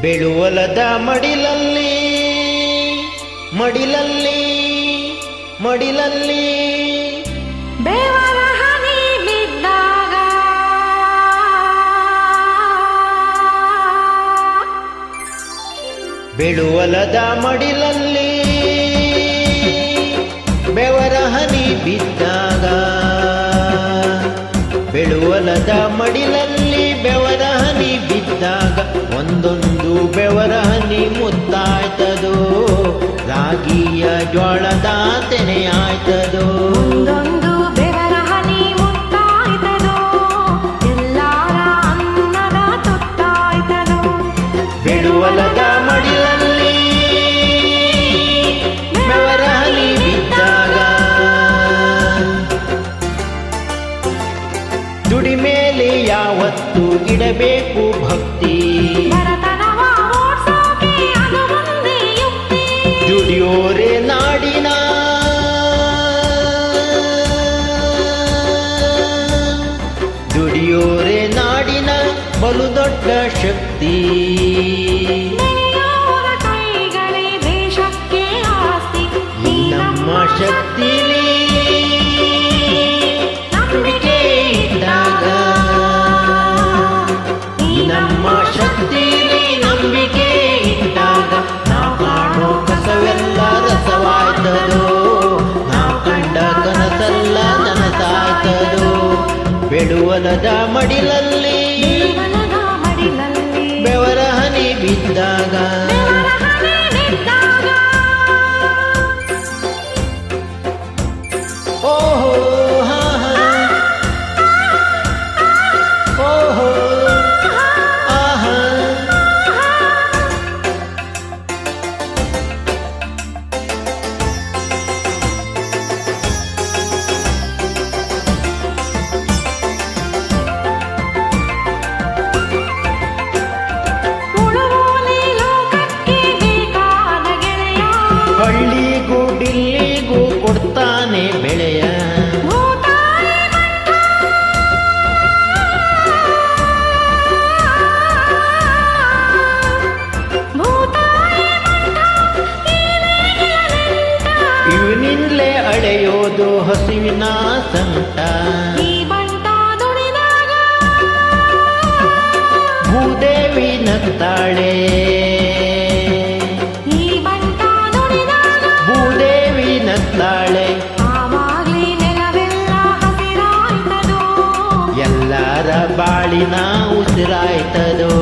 ಬೆಳುವಲದ ಮಡಿಲಲ್ಲಿ ಮಡಿಲಲ್ಲಿ ಮಡಿಲಲ್ಲಿ. ಬಿದ್ದಾಗ ಬೆಳುವಲದ ಮಡಿಲಲ್ಲಿ ಬೆವರ ಹನಿ ಬಿದ್ದಾಗ. ಬೆಳುವಲದ ಮಡಿಲಲ್ಲಿ ಬೆವರ ಹನಿ ಮುತ್ತಾಯ್ತದೋ ರಾಗಿಯ ಜ್ವಾಳದ ತೆನೆಯಾಯ್ತದೋ ತುತ್ತಾಯ್ತದೋ? ಮಡಿಲಲ್ಲಿ ಬೆವರ ಹನಿ ಬಿದ್ದಾಗ ದುಡಿಮೇಲೆ ಯಾವತ್ತು ಇಡಬೇಕು ಭಕ್ತಿ? ದುಡಿಯೋರೆ ನಾಡಿನ ದುಡಿಯೋರೆ ನಾಡಿನ ಬಲು ದೊಡ್ಡ ಶಕ್ತಿ. ಜೀವನದ ಮಡಿಲಲ್ಲಿ ಬೆವರ ಹನಿ ಬಿದ್ದಾಗ ಅಳೆಯೋದು ಹಸಿವಿನ ಸಂತ. ಭೂದೇವಿ ನತ್ತಾಳೆ ಭೂದೇವಿ ನತ್ತಾಳೆ ಎಲ್ಲರ ಬಾಳಿನ ಉಸಿರಾಯ್ತದೋ.